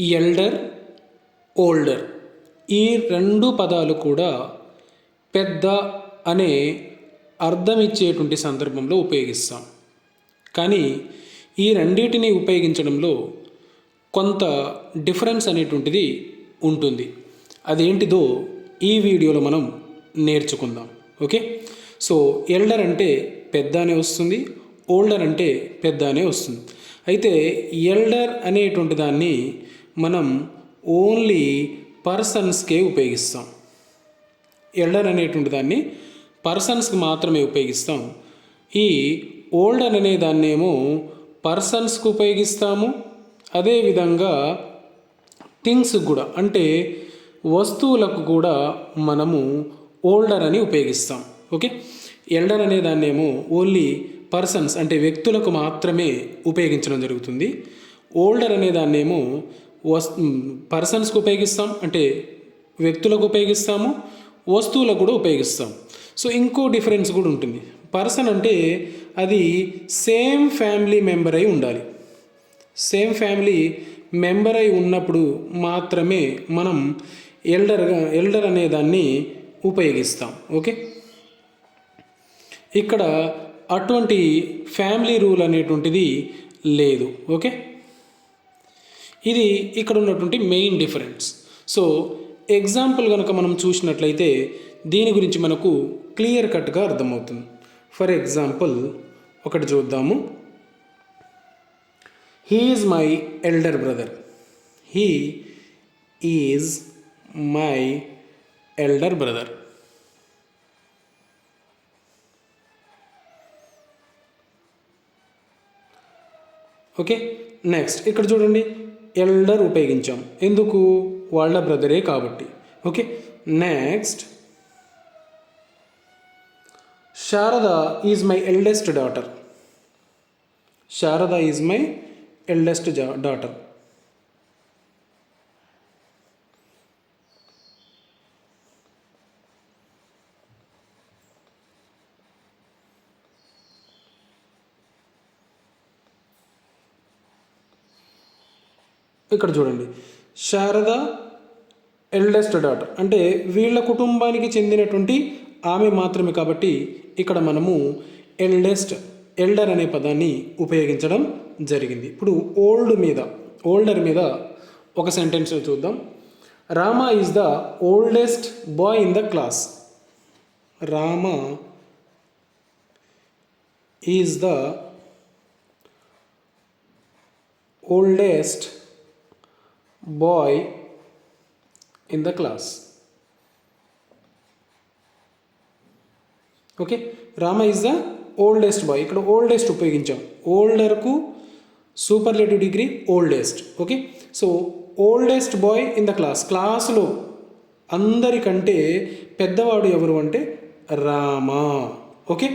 Elder older ఈ రెండు పదాలు కూడా పెద్ద అనే అర్థం ఇచ్చేటువంటి సందర్భంలో ఉపయోగిస్తాం. కానీ ఈ రెండింటిని ఉపయోగించడంలో కొంత డిఫరెన్స్ అనేటువంటిది ఉంటుంది. అదేంటిదో ఈ వీడియోలో మనం నేర్చుకుందాం. ఓకే? సో ఎల్డర్ అంటే పెద్ద అనే వస్తుంది ఓల్డర్ అంటే పెద్ద అనే వస్తుంది. అయితే ఎల్డర్ అనేటువంటి దాన్ని మనం ఓన్లీ పర్సన్స్కే ఉపయోగిస్తాం. ఎల్డర్ అనేటువంటి దాన్ని పర్సన్స్కి మాత్రమే ఉపయోగిస్తాం. ఈ ఓల్డర్ అనే దాన్నేమో పర్సన్స్కి ఉపయోగిస్తాము. అదేవిధంగా థింగ్స్ కూడా అంటే వస్తువులకు కూడా మనము ఓల్డర్ అని ఉపయోగిస్తాం. ఓకే ఎల్డర్ అనే దాన్నేమో ఓన్లీ పర్సన్స్ అంటే వ్యక్తులకు మాత్రమే ఉపయోగించడం జరుగుతుంది. ఓల్డర్ అనే దాన్నేమో వస్ పర్సన్స్కి ఉపయోగిస్తాం అంటే వ్యక్తులకు ఉపయోగిస్తాము వస్తువులకు కూడా ఉపయోగిస్తాం. సో ఇంకో డిఫరెన్స్ కూడా ఉంటుంది. పర్సన్ అంటే అది సేమ్ ఫ్యామిలీ మెంబర్ అయి ఉండాలి. సేమ్ ఫ్యామిలీ మెంబర్ అయి ఉన్నప్పుడు మాత్రమే మనం ఎల్డర్గా ఎల్డర్ అనే దాన్ని ఉపయోగిస్తాం. ఓకే? ఇక్కడ అటువంటి ఫ్యామిలీ రూల్ అనేటువంటిది లేదు. ఓకే? ఇది ఇక్కడ ఉన్నటువంటి మెయిన్ డిఫరెన్స్ సో ఎగ్జాంపుల్ కనుక మనం చూసినట్లయితే దీని గురించి మనకు క్లియర్ కట్గా అర్థమవుతుంది. ఫర్ ఎగ్జాంపుల్ ఒకటి చూద్దాము. He is my elder brother he is my elder brother okay next ఇక్కడ చూడండి. ఎల్డర్ ఉపయోగించాం. ఎందుకు? వాళ్ళ బ్రదరే కాబట్టి. Okay next Sharada is my eldest daughter Sharada is my eldest daughter ఇక్కడ చూడండి. శారద ఎల్డెస్ట్ డాటర్ అంటే వీళ్ళ కుటుంబానికి చెందినటువంటి ఆమె మాత్రమే కాబట్టి ఇక్కడ మనము ఎల్డెస్ట్ ఎల్డర్ అనే పదాన్ని ఉపయోగించడం జరిగింది. ఇప్పుడు ఓల్డ్ మీద ఓల్డర్ మీద ఒక సెంటెన్స్ చూద్దాం. Rama is the oldest boy in the class Rama is the oldest boy in the class okay Rama is the oldest boy ఇక్కడ ఓల్డెస్ట్ ఉపయోగించాం. ఓల్డర్కు superlative degree oldest okay so oldest boy in the class క్లాస్లో అందరికంటే పెద్దవాడు ఎవరు అంటే Rama. Okay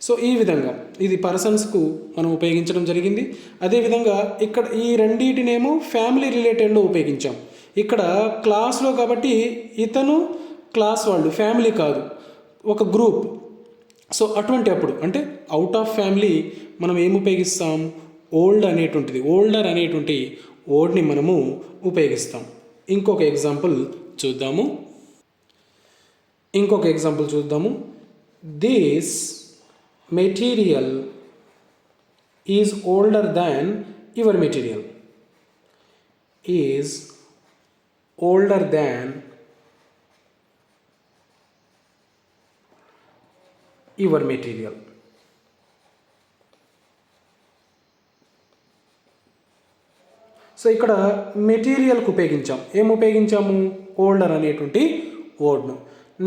so ఈ విధంగా ఇది పర్సన్స్కు మనం ఉపయోగించడం జరిగింది. అదేవిధంగా ఇక్కడ ఈ రెండింటినేమో ఫ్యామిలీ రిలేటెడ్లో ఉపయోగించాం. ఇక్కడ క్లాస్లో కాబట్టి ఇతను క్లాస్ వాళ్ళు ఫ్యామిలీ కాదు ఒక గ్రూప్. సో అటువంటి అప్పుడు అంటే అవుట్ ఆఫ్ ఫ్యామిలీ మనం ఏం ఉపయోగిస్తాం? ఓల్డ్ అనేటువంటిది ఓల్డర్ అనేటువంటి ఓల్డ్ని మనము ఉపయోగిస్తాం. ఇంకొక ఎగ్జాంపుల్ చూద్దాము. ఇంకొక ఎగ్జాంపుల్ చూద్దాము. This material is older than your material is older than your material so ఇక్కడ మెటీరియల్కి ఉపయోగించాం ఏం ఉపయోగించాము ఓల్డర్ అనేటువంటి వర్డ్ను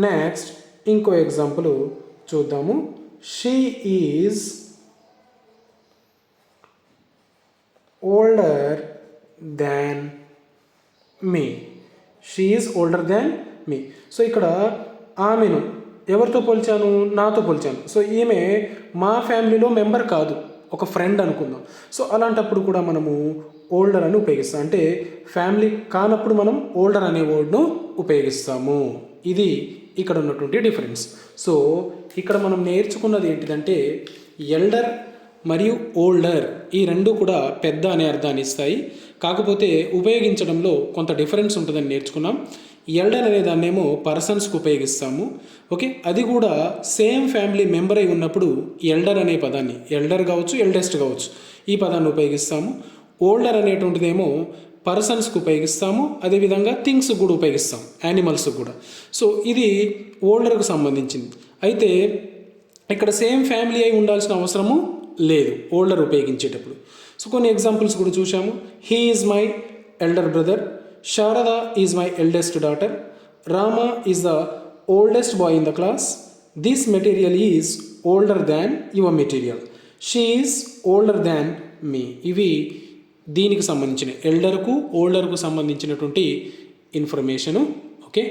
నెక్స్ట్ ఇంకో ఎగ్జాంపుల్ చూద్దాము. She is older than me she is older than me so ఇక్కడ ఆమెను ఎవరితో పోల్చాను? నాతో పోల్చాను. సో ఈమె మా ఫ్యామిలీలో మెంబర్ కాదు. ఒక ఫ్రెండ్ అనుకుందాం. సో అలాంటప్పుడు కూడా మనము ఓల్డర్ అని ఉపయోగిస్తాం. అంటే ఫ్యామిలీ కానప్పుడు మనం ఓల్డర్ అనే వర్డ్ను ఉపయోగిస్తాము. ఇది ఇక్కడ ఉన్నటువంటి డిఫరెన్స్ సో ఇక్కడ మనం నేర్చుకున్నది ఏంటిదంటే ఎల్డర్ మరియు ఓల్డర్ ఈ రెండు కూడా పెద్ద అనే అర్థాన్ని ఇస్తాయి. కాకపోతే ఉపయోగించడంలో కొంత డిఫరెన్స్ ఉంటుందని నేర్చుకున్నాం. ఎల్డర్ అనే దాన్నేమో పర్సన్స్కి ఉపయోగిస్తాము. ఓకే అది కూడా సేమ్ ఫ్యామిలీ మెంబర్ అయి ఉన్నప్పుడు ఎల్డర్ అనే పదాన్ని ఎల్డర్ కావచ్చు ఎల్డెస్ట్ కావచ్చు ఈ పదాన్ని ఉపయోగిస్తాము. ఓల్డర్ అనేటువంటిదేమో పర్సన్స్కి ఉపయోగిస్తాము అదేవిధంగా థింగ్స్ కూడా ఉపయోగిస్తాం యానిమల్స్ కూడా. సో ఇది ఓల్డర్కు సంబంధించింది. అయితే ఇక్కడ సేమ్ ఫ్యామిలీ అయి ఉండాల్సిన అవసరము లేదు ఓల్డర్ ఉపయోగించేటప్పుడు. సో కొన్ని ఎగ్జాంపుల్స్ కూడా చూసాము he is my elder brother Sharada is my eldest daughter Rama is the oldest boy in the class this material is older than your material she is older than me ఇవి దీనికి సంబంధించిన ఎల్డర్కు ఓల్డర్కు సంబంధించినటువంటి information okay